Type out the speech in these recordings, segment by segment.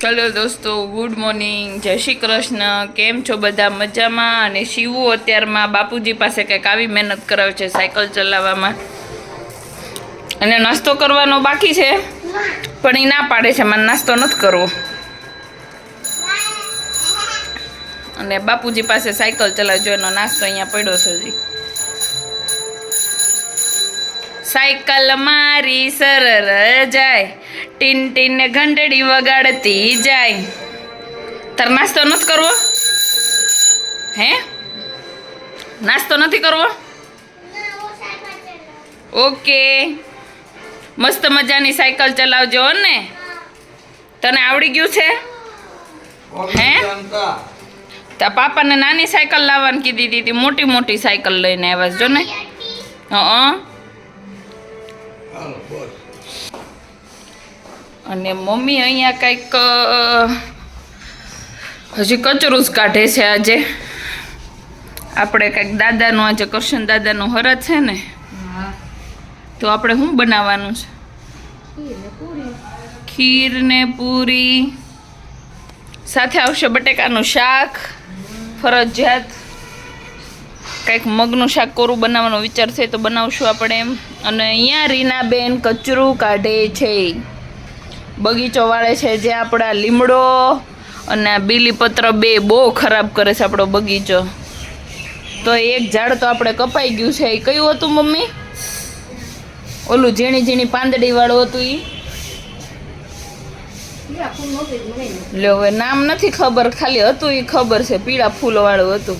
ચલો દોસ્તો good morning જય શ્રી કૃષ્ણ. કેમ છો બધા મજામાં? અને શિવુ અત્યારમાં બાપુજી પાસે કંઈક આવી મહેનત કરાવે છે સાયકલ ચલાવવામાં. અને નાસ્તો કરવાનો બાકી છે. પણ એ ના પાડે છે મને નાસ્તો નથી કરવો. અને બાપુજી પાસે સાયકલ ચલાવજો, એનો નાસ્તો અહીંયા પડ્યો છે હજી. સાયકલ મારી સરર જાય. ટીન ટીન ને ઘંટડી વગાડતી જાય. તાર નાસ્તો નથી કરવો? હે? નાસ્તો નથી કરવો? ઓકે. મસ્ત મજાની સાયકલ ચલાવજો ને. તને આવડી ગયું છે? હે? તા પાપાને નાની સાયકલ લાવવાની કીધી દીધી મોટી મોટી સાયકલ લઈને આવ્યા જો ને. હં અને મમ્મી અહીંયા કંઈક હજી કચરું જ કાઢે છે આજે. આપણે કંઈક દાદાનું આજે કરશન દાદાનું હરત છે ને તો આપણે શું બનાવવાનું છે? ખીર ને પૂરી. સાથે આવશે બટેકાનું શાક ફરજિયાત. કંઈક મગનું શાક કોરું બનાવવાનો વિચાર છે તો બનાવશું આપણે એમ. અને અહીંયા રીનાબેન કચરું કાઢે છે. બગીચો વાળે છે જે આપણા લીમડો અને આ બીલીપત્ર બે બહુ ખરાબ કરે છે આપણો બગીચો. તો એક ઝાડ તો આપણે કપાઈ ગયું છે. એ કયું હતું મમ્મી? ઓલું ઝીણી ઝીણી પાંદડી વાળું હતું ઈ? લ્યો હવે નામ નથી ખબર ખાલી હતું એ ખબર છે પીળા ફૂલો વાળું હતું.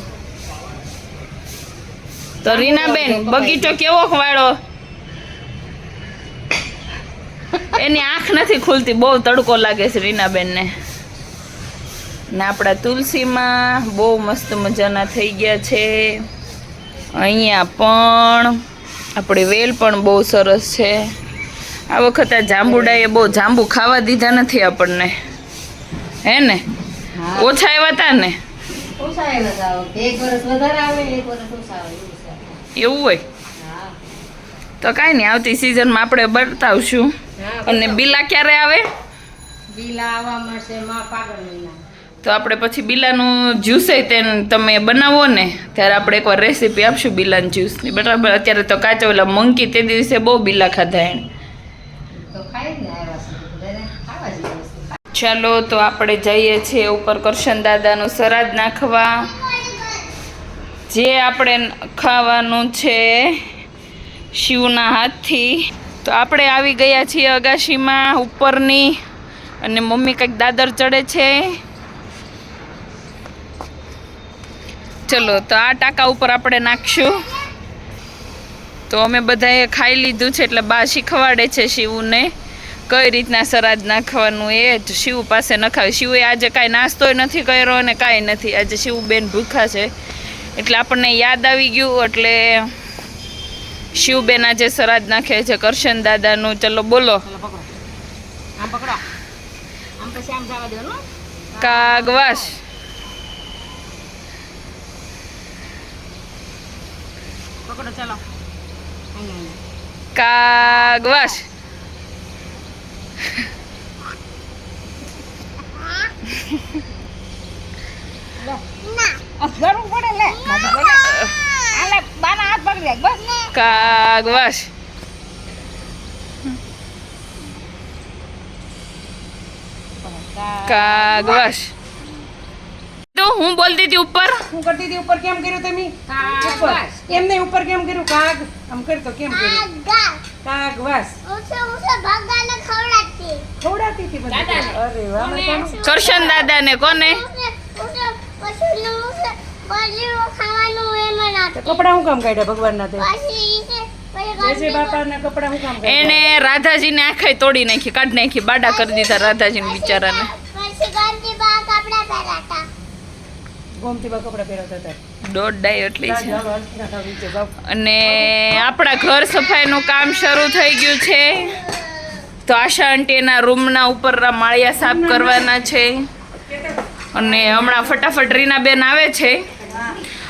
તો રીનાબેન બગીચો કેવો વાળો? એની આંખ નથી ખુલતી બહુ તડકો લાગે છે રીનાબેનને ને આપણા તુલસીમાં બહુ મસ્ત મજાના થઈ ગયા છે. અહીંયા પણ આપણી વેલ પણ બહુ સરસ છે. આ વખતે આ જાંબુડાએ બહુ જાંબુ ખાવા દીધા નથી આપણને. હે ને? ઓછા આવ્યા હતા ને? એવું હોય? તો કાંઈ નહીં આવતી સિઝનમાં આપણે બતાવશું. અને બિલા ક્યારે આવે? બીલા આવવા મળશે માં પાગલ મહિના તો આપણે પછી બીલાનું જ્યુસે તે તમે બનાવો ને ત્યારે આપણે એકવાર રેસીપી આપશું બિલાનું જ્યુસની બરાબર? અત્યારે તો કાચા ઓલા મંકી તે દિવસે બહુ બિલા ખાધા એણે તો ખાઈ જ ને આવ્યા છે બધાને ખાવા જેવી વસ્તુ ચાલો તો આપણે જઈએ છીએ ઉપર કરશન દાદાનું સરાદ નાખવા. જે આપણે ખાવાનું છે શિવના હાથથી. તો આપણે આવી ગયા છીએ અગાશીમાં ઉપરની અને મમ્મી કંઈક દાદર ચડે છે. ચલો, તો આ ટાંકા ઉપર આપણે નાખશું. તો અમે બધાએ ખાઈ લીધું છે એટલે બા શીખવાડે છે શિવને કઈ રીતના સરાદ નાખવાનું એ જ શિવ પાસે નખાવે. શિવે આજે કાંઈ નાસ્તોય નથી કર્યો અને કાંઈ નથી. આજે શિવબેન ભૂખા છે. એટલે આપણને યાદ આવી ગયું એટલે શિવબેન આજે સરાજ નાખે છે. કરશન દાદાનું. ચલો બોલો. કાગવાસ. કાગવાસ. ગરમ પડે લે. પકડી. બસ કાગવાસ કાગવાસ તો હું બોલતી હતી ઉપર? હું કરતી હતી ઉપર કેમ કર્યું તમે? ઉપર. એમ નહીં ઉપર કેમ કર્યું? કાગ. આમ કરતો કેમ કર્યું? કાગ વાસ ખવડાતી હતી અરે વાહ મને દાદા ને કોને? કપડા હું કામ કાઢ્યા ભગવાનના તે? બાપાના કપડા હું કામ એને રાધાજીને આંખે તોડી નાખી કાઢી નાખી બાડા કરી દીધા રાધાજીને બિચારાને. દોઢ ડાય એટલી છે. અને આપણા ઘર સફાઈનું કામ શરૂ થઈ ગયું છે. તો આશા આંટી એના રૂમના ઉપર માળિયા સાફ કરવાના છે. અને હમણાં ફટાફટ રીનાબેન આવે છે.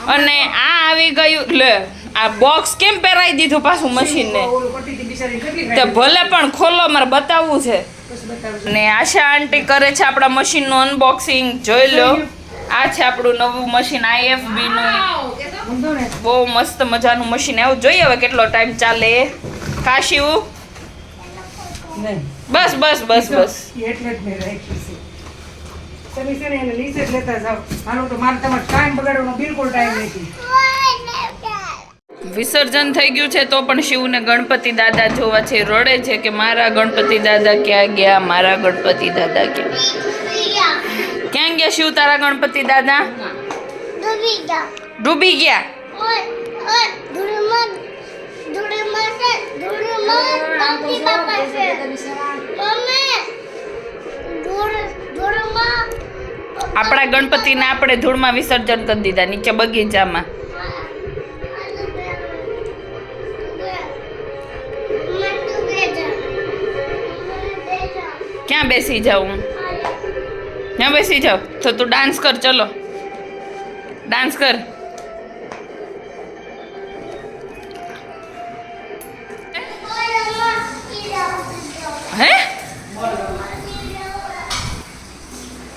અને આ આવી ગયું લે આ બોક્સ કેમ પહેરાઈ દીધું પાછું મશીનને તો ભલે પણ ખોલો મારે બતાવવું છે. અને આશા આંટી કરે છે આપણા મશીનનું અનબોક્સિંગ જોઈ લો. આ છે આપણું નવું મશીન આઈએફબી નું. બહુ મસ્ત મજાનું મશીન આવું જોઈએ હવે કેટલો ટાઈમ ચાલે. કાશીવું? બસ બસ બસ બસ ઈ એટલે જ મેં રાખ્યું છે તમે છે ને એને નીચે જ લેતા જાઓ. હાલો તો મારે તમારે ટાઈમ બગાડવાનો બિલકુલ ટાઈમ નથી. વિસર્જન થઈ ગયું છે તો પણ શિવને ગણપતિ દાદા જોવા છે રડે છે કે મારા ગણપતિ દાદા ક્યાં ગયા મારા ગણપતિ દાદા ક્યાં ક્યાં ગયા શિવ તારા ગણપતિ દાદા? ડૂબી ગયા. આપણા ગણપતિને આપણે ધૂળમાં વિસર્જન કરી દીધા, નીચે બગીચામાં. ક્યાં બેસી જાઉં? ક્યાં બેસી જાઉં? તો તું ડાન્સ કર, ચલો. ડાન્સ કર. હે?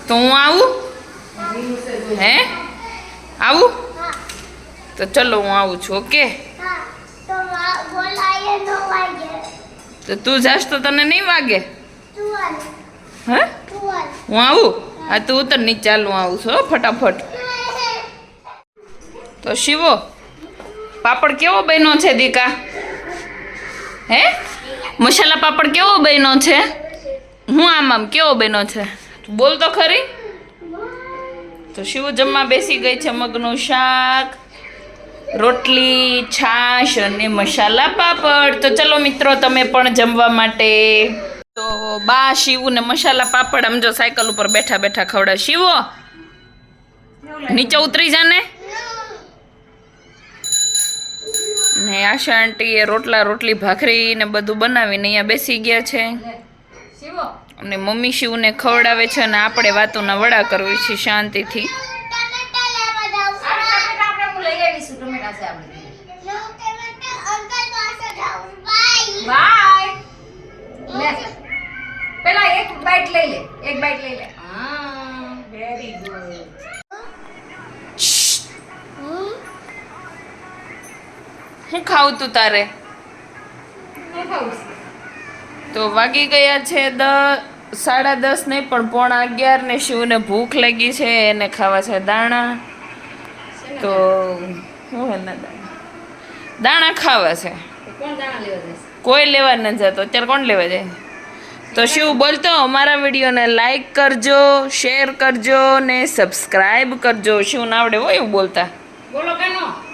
તો હું આવું? હે? આવું? તો ચલો હું આવું છું, ઓકે? તો તું જાશ તો તને નહીં વાગે? હે? હું આવું? હા, તું ઉતર, નીચે ચાલ આવું છું ફટાફટ. તો શિવો, પાપડ કેવો બન્યો છે, દીકા? હે? મસાલા પાપડ કેવો બન્યો છે? હું આમ આમ કેવો બન્યો છે? બોલ તો ખરી. તો શિવ જમવા બેસી ગઈ છે મગનું શાક રોટલી છાશ અને મસાલા પાપડ. તો ચલો મિત્રો તમે પણ જમવા માટે. તો બા શિવને મસાલા પાપડ આમ જો સાયકલ ઉપર બેઠા બેઠા ખવડા શિવો નીચે ઉતરી જાને ને. આશા આંટીએ રોટલા રોટલી ભાખરી ને બધું બનાવીને અહીંયા બેસી ગયા છે. અને મમ્મી શિવને ખવડાવે છે અને આપણે વાતોના વડા કરવી છે શાંતિથી. પેલા એક બાઈટ લઈ લે એક બાઈટ લઈ લે. હા વેરી ગુડ શું ખાવું તું તારે? તો વાગી ગયા છે દ સાડા દસ નહીં પણ પોણા અગિયાર ને શિવને ભૂખ લાગી છે એને ખાવા છે દાણા. તો એના દાણા? દાણા ખાવા છે. કોઈ લેવા ન જતો અત્યારે કોણ લેવા જાય? તો શિવ બોલતો અમારા વિડીયોને લાઈક કરજો શેર કરજો ને સબસ્ક્રાઈબ કરજો. શિવ ના આવડે હોય એવું બોલતા. બોલો કેનો.